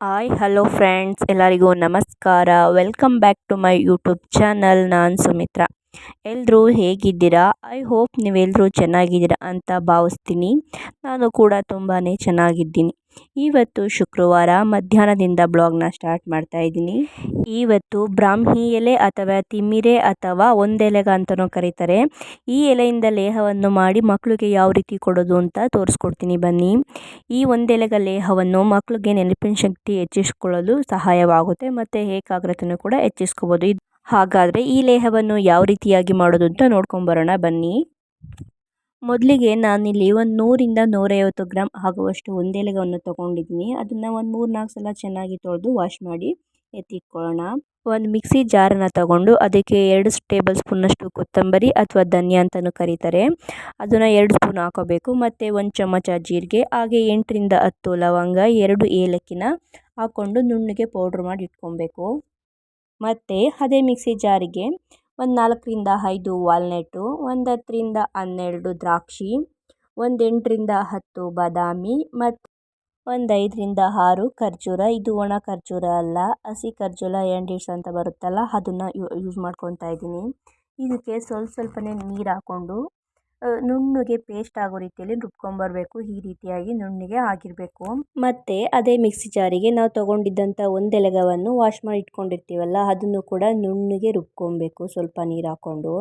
Hi hello friends ಎಲ್ಲರಿಗೂ ನಮಸ್ಕಾರ. Welcome back to my YouTube channel ನಾನು ಸುಮಿತ್ರಾ. ಎಲ್ಲರೂ ಹೇಗಿದ್ದೀರಾ? ಐ ಹೋಪ್ ನೀವೆಲ್ಲರೂ ಚೆನ್ನಾಗಿದ್ದೀರಾ ಅಂತ ಭಾವಿಸ್ತೀನಿ. ನಾನು ಕೂಡ ತುಂಬಾ ಚೆನ್ನಾಗಿದ್ದೀನಿ. ಇವತ್ತು ಶುಕ್ರವಾರ ಮಧ್ಯಾಹ್ನದಿಂದ ಬ್ಲಾಗ್ನ ಸ್ಟಾರ್ಟ್ ಮಾಡ್ತಾ ಇದ್ದೀನಿ. ಇವತ್ತು ಬ್ರಾಹ್ಮಿ ಎಲೆ ಅಥವಾ ತಿಮ್ಮಿರೆ ಅಥವಾ ಒಂದೆಲೆಗ ಅಂತಲೂ ಕರೀತಾರೆ. ಈ ಎಲೆಯಿಂದ ಲೇಹವನ್ನು ಮಾಡಿ ಮಕ್ಕಳಿಗೆ ಯಾವ ರೀತಿ ಕೊಡೋದು ಅಂತ ತೋರಿಸ್ಕೊಡ್ತೀನಿ ಬನ್ನಿ. ಈ ಒಂದೆಲೆಗ ಲೇಹವನ್ನು ಮಕ್ಕಳಿಗೆ ನೆನಪಿನ ಶಕ್ತಿ ಹೆಚ್ಚಿಸ್ಕೊಳ್ಳಲು ಸಹಾಯವಾಗುತ್ತೆ ಮತ್ತು ಏಕಾಗ್ರತೆಯೂ ಕೂಡ ಹೆಚ್ಚಿಸ್ಕೋಬೋದು. ಹಾಗಾದರೆ ಈ ಲೇಹವನ್ನು ಯಾವ ರೀತಿಯಾಗಿ ಮಾಡೋದು ಅಂತ ನೋಡ್ಕೊಂಬರೋಣ. ಬನ್ನಿ. ಮೊದಲಿಗೆ ನಾನಿಲ್ಲಿ ಒಂದು ನೂರಿಂದ ನೂರೈವತ್ತು ಗ್ರಾಮ್ ಆಗುವಷ್ಟು ಒಂದೆಲೆಗವನ್ನು ತೊಗೊಂಡಿದ್ದೀನಿ. ಅದನ್ನು ಒಂದು ಮೂರು ನಾಲ್ಕು ಸಲ ಚೆನ್ನಾಗಿ ತೊಳೆದು ವಾಶ್ ಮಾಡಿ ಎತ್ತಿಟ್ಕೊಳ್ಳೋಣ. ಒಂದು ಮಿಕ್ಸಿ ಜಾರನ್ನು ತಗೊಂಡು ಅದಕ್ಕೆ ಎರಡು ಟೇಬಲ್ ಸ್ಪೂನಷ್ಟು ಕೊತ್ತಂಬರಿ ಅಥವಾ ಧನಿಯಾ ಅಂತಲೂ ಕರೀತಾರೆ. ಅದನ್ನು ಎರಡು ಸ್ಪೂನ್ ಹಾಕೋಬೇಕು. ಮತ್ತು ಒಂದು ಚಮಚ ಜೀರಿಗೆ, ಹಾಗೆ ಎಂಟರಿಂದ ಹತ್ತು ಲವಂಗ, ಎರಡು ಏಲಕ್ಕಿನ ಹಾಕ್ಕೊಂಡು ನುಣ್ಣಗೆ ಪೌಡ್ರ್ ಮಾಡಿ ಇಟ್ಕೊಬೇಕು. ಮತ್ತು ಅದೇ ಮಿಕ್ಸಿ ಜಾರಿಗೆ ಒಂದು ನಾಲ್ಕರಿಂದ ಐದು ವಾಲ್ನೆಟ್ಟು ಒಂದು ಹತ್ತರಿಂದ ಹನ್ನೆರಡು ದ್ರಾಕ್ಷಿ ಒಂದು ಎಂಟರಿಂದ ಹತ್ತು ಬಾದಾಮಿ ಮತ್ತು ಒಂದು ಐದರಿಂದ ಆರು ಖರ್ಜೂರ. ಇದು ಒಣ ಖರ್ಜೂರ ಅಲ್ಲ, ಹಸಿ ಖರ್ಜೂರ ಎಂಡೀಸ್ ಅಂತ ಬರುತ್ತಲ್ಲ, ಅದನ್ನು ಯೂಸ್ ಮಾಡ್ಕೊತಾ ಇದ್ದೀನಿ. ಇದಕ್ಕೆ ಸ್ವಲ್ಪ ಸ್ವಲ್ಪನೇ ನೀರು ಹಾಕ್ಕೊಂಡು ನುಣ್ಣಗೆ ಪೇಸ್ಟ್ ಆಗೋ ರೀತಿಯಲ್ಲಿ ರುಬ್ಕೊಂಬರಬೇಕು. ಈ ರೀತಿಯಾಗಿ ನುಣ್ಣಗೆ ಆಗಿರಬೇಕು. ಮತ್ತು ಅದೇ ಮಿಕ್ಸಿ ಜಾರಿಗೆ ನಾವು ತೊಗೊಂಡಿದ್ದಂಥ ಒಂದೆಲಗವನ್ನು ವಾಶ್ ಮಾಡಿ ಇಟ್ಕೊಂಡಿರ್ತೀವಲ್ಲ, ಅದನ್ನು ಕೂಡ ನುಣ್ಣಗೆ ರುಬ್ಕೊಬೇಕು. ಸ್ವಲ್ಪ ನೀರು ಹಾಕ್ಕೊಂಡು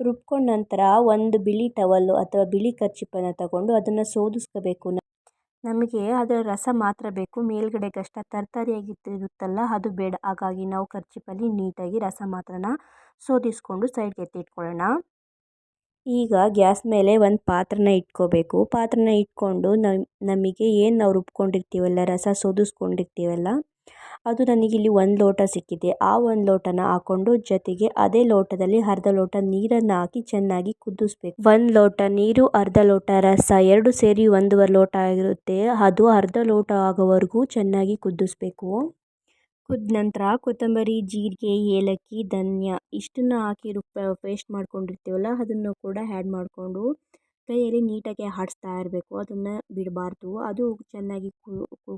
ರುಬ್ಕೊಂಡ ನಂತರ ಒಂದು ಬಿಳಿ ಟವಲ್ಲು ಅಥವಾ ಬಿಳಿ ಕರ್ಚಿಪ್ಪನ್ನು ತಗೊಂಡು ಅದನ್ನು ಸೋದಿಸ್ಕೋಬೇಕು. ನಮಗೆ ಅದರ ರಸ ಮಾತ್ರ ಬೇಕು. ಮೇಲ್ಗಡೆಗಷ್ಟ ತರಕಾರಿಯಾಗಿ ಇರುತ್ತಲ್ಲ ಅದು ಬೇಡ. ಹಾಗಾಗಿ ನಾವು ಕರ್ಚಿಪ್ಪಲ್ಲಿ ನೀಟಾಗಿ ರಸ ಮಾತ್ರನ ಸೋದಿಸ್ಕೊಂಡು ಸೈಡ್ಗೆ ಎತ್ತಿಟ್ಕೊಳ್ಳೋಣ ಈಗ ಗ್ಯಾಸ್ ಮೇಲೆ ಒಂದು ಪಾತ್ರೆನ ಇಟ್ಕೋಬೇಕು. ಪಾತ್ರೆನ ಇಟ್ಕೊಂಡು ನಮಗೆ ಏನು ನಾವು ರುಬ್ಕೊಂಡಿರ್ತೀವಲ್ಲ, ರಸ ಸೋದಿಸ್ಕೊಂಡಿರ್ತೀವಲ್ಲ, ಅದು ನನಗಿಲ್ಲಿ ಒಂದು ಲೋಟ ಸಿಕ್ಕಿದೆ. ಆ ಒಂದು ಲೋಟನ ಹಾಕ್ಕೊಂಡು ಜೊತೆಗೆ ಅದೇ ಲೋಟದಲ್ಲಿ ಅರ್ಧ ಲೋಟ ನೀರನ್ನು ಹಾಕಿ ಚೆನ್ನಾಗಿ ಕುದಿಸ್ಬೇಕು. ಒಂದು ಲೋಟ ನೀರು, ಅರ್ಧ ಲೋಟ ರಸ, ಎರಡು ಸೇರಿ ಒಂದೂವರೆ ಲೋಟ ಆಗಿರುತ್ತೆ. ಅದು ಅರ್ಧ ಲೋಟ ಆಗೋವರೆಗೂ ಚೆನ್ನಾಗಿ ಕುದಿಸ್ಬೇಕು. ಕುದ್ದ ನಂತರ ಕೊತ್ತಂಬರಿ, ಜೀರಿಗೆ, ಏಲಕ್ಕಿ, ಧನ್ಯ ಇಷ್ಟನ್ನು ಹಾಕಿ ರುಬ್ಬ ಪೇಸ್ಟ್ ಮಾಡ್ಕೊಂಡಿರ್ತೀವಲ್ಲ, ಅದನ್ನು ಕೂಡ ಆ್ಯಡ್ ಮಾಡಿಕೊಂಡು ಕೈಯಲ್ಲಿ ನೀಟಾಗಿ ಆಡಿಸ್ತಾ ಇರಬೇಕು. ಅದನ್ನು ಬಿಡಬಾರ್ದು. ಅದು ಚೆನ್ನಾಗಿ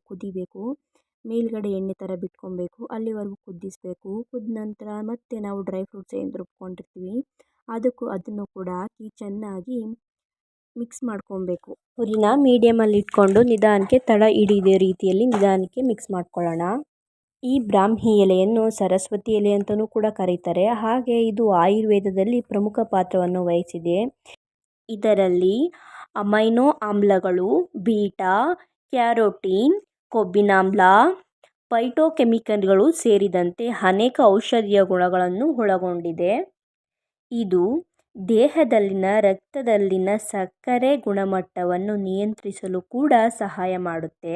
ಕುದಿಬೇಕು. ಮೇಲುಗಡೆ ಎಣ್ಣೆ ಥರ ಬಿಟ್ಕೊಬೇಕು. ಅಲ್ಲಿವರೆಗೂ ಕುದಿಸ್ಬೇಕು. ಕುದ್ದ ನಂತರ ಮತ್ತೆ ನಾವು ಡ್ರೈ ಫ್ರೂಟ್ಸ್ ಏನು ರುಬ್ಕೊಂಡಿರ್ತೀವಿ, ಅದಕ್ಕೂ ಅದನ್ನು ಕೂಡ ಹಾಕಿ ಚೆನ್ನಾಗಿ ಮಿಕ್ಸ್ ಮಾಡ್ಕೊಬೇಕು. ಪುರಿನ ಮೀಡಿಯಮಲ್ಲಿ ಇಟ್ಕೊಂಡು ನಿಧಾನಕ್ಕೆ ತಡ ಹಿಡಿದ ರೀತಿಯಲ್ಲಿ ನಿಧಾನಕ್ಕೆ ಮಿಕ್ಸ್ ಮಾಡ್ಕೊಳ್ಳೋಣ. ಈ ಬ್ರಾಹ್ಮಿ ಎಲೆಯನ್ನು ಸರಸ್ವತಿ ಎಲೆ ಅಂತಲೂ ಕೂಡ ಕರೀತಾರೆ. ಹಾಗೆ ಇದು ಆಯುರ್ವೇದದಲ್ಲಿ ಪ್ರಮುಖ ಪಾತ್ರವನ್ನು ವಹಿಸಿದೆ. ಇದರಲ್ಲಿ ಅಮೈನೋ ಆಮ್ಲಗಳು, ಬೀಟಾ, ಕ್ಯಾರೋಟೀನ್, ಕೊಬ್ಬಿನಾಮ್ಲ, ಪೈಟೋಕೆಮಿಕಲ್ಗಳು ಸೇರಿದಂತೆ ಅನೇಕ ಔಷಧೀಯ ಗುಣಗಳನ್ನು ಒಳಗೊಂಡಿದೆ. ಇದು ದೇಹದಲ್ಲಿನ ರಕ್ತದಲ್ಲಿನ ಸಕ್ಕರೆ ಗುಣಮಟ್ಟವನ್ನು ನಿಯಂತ್ರಿಸಲು ಕೂಡ ಸಹಾಯ ಮಾಡುತ್ತೆ.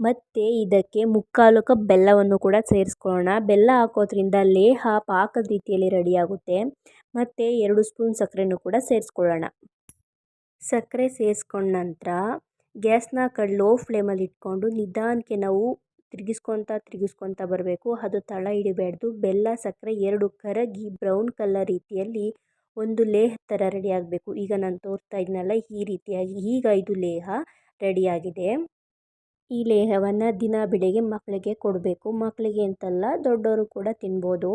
ಮತ್ತು ಇದಕ್ಕೆ ಮುಕ್ಕಾಲು ಕಪ್ ಬೆಲ್ಲವನ್ನು ಕೂಡ ಸೇರಿಸ್ಕೊಳ್ಳೋಣ. ಬೆಲ್ಲ ಹಾಕೋದ್ರಿಂದ ಲೇಹ ಪಾಕದ ರೀತಿಯಲ್ಲಿ ರೆಡಿಯಾಗುತ್ತೆ ಮತ್ತು ಎರಡು ಸ್ಪೂನ್ ಸಕ್ಕರೆನೂ ಕೂಡ ಸೇರಿಸ್ಕೊಳ್ಳೋಣ. ಸಕ್ಕರೆ ಸೇರಿಸ್ಕೊಂಡ ನಂತರ ಗ್ಯಾಸ್ನ ಕಡೆ ಲೋ ಫ್ಲೇಮಲ್ಲಿ ಇಟ್ಕೊಂಡು ನಿಧಾನಕ್ಕೆ ನಾವು ತಿರುಗಿಸ್ಕೊತಾ ತಿರುಗಿಸ್ಕೊತಾ ಬರಬೇಕು. ಅದು ತಳ ಹಿಡಿಬಾರ್ದು. ಬೆಲ್ಲ, ಸಕ್ಕರೆ ಎರಡು ಕರಗಿ ಬ್ರೌನ್ ಕಲರ್ ರೀತಿಯಲ್ಲಿ ಒಂದು ಲೇಹ ಥರ ರೆಡಿ ಆಗಬೇಕು. ಈಗ ನಾನು ತೋರ್ತಾ ಇದ್ದೀನಲ್ಲ ಈ ರೀತಿಯಾಗಿ. ಈಗ ಇದು ಲೇಹ ರೆಡಿಯಾಗಿದೆ ಈ ಲೇಹವನ್ನು ದಿನ ಬೆಳಿಗ್ಗೆ ಮಕ್ಕಳಿಗೆ ಕೊಡಬೇಕು. ಮಕ್ಕಳಿಗೆ ಅಂತಲ್ಲ ದೊಡ್ಡವರು ಕೂಡ ತಿನ್ಬೋದು.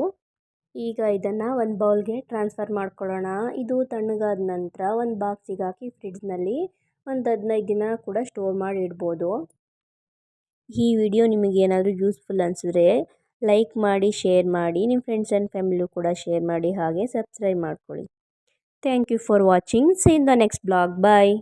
ಈಗ ಇದನ್ನು ಒಂದು ಬೌಲ್ಗೆ ಟ್ರಾನ್ಸ್ಫರ್ ಮಾಡ್ಕೊಳ್ಳೋಣ. ಇದು ತಣ್ಣಗಾದ ನಂತರ ಒಂದು ಬಾಕ್ಸಿಗೆ ಹಾಕಿ ಫ್ರಿಡ್ಜ್ನಲ್ಲಿ ಒಂದು ಹದಿನೈದು ದಿನ ಕೂಡ ಸ್ಟೋರ್ ಮಾಡಿ ಇಡ್ಬೋದು. ಈ ವಿಡಿಯೋ ನಿಮಗೆ ಏನಾದರೂ ಯೂಸ್ಫುಲ್ ಅನಿಸಿದ್ರೆ ಲೈಕ್ ಮಾಡಿ, ಶೇರ್ ಮಾಡಿ ನಿಮ್ಮ ಫ್ರೆಂಡ್ಸ್ ಆ್ಯಂಡ್ ಫ್ಯಾಮಿಲಿ ಕೂಡ ಶೇರ್ ಮಾಡಿ ಹಾಗೆ ಸಬ್ಸ್ಕ್ರೈಬ್ ಮಾಡ್ಕೊಳ್ಳಿ. Thank you for watching. See in the next blog bye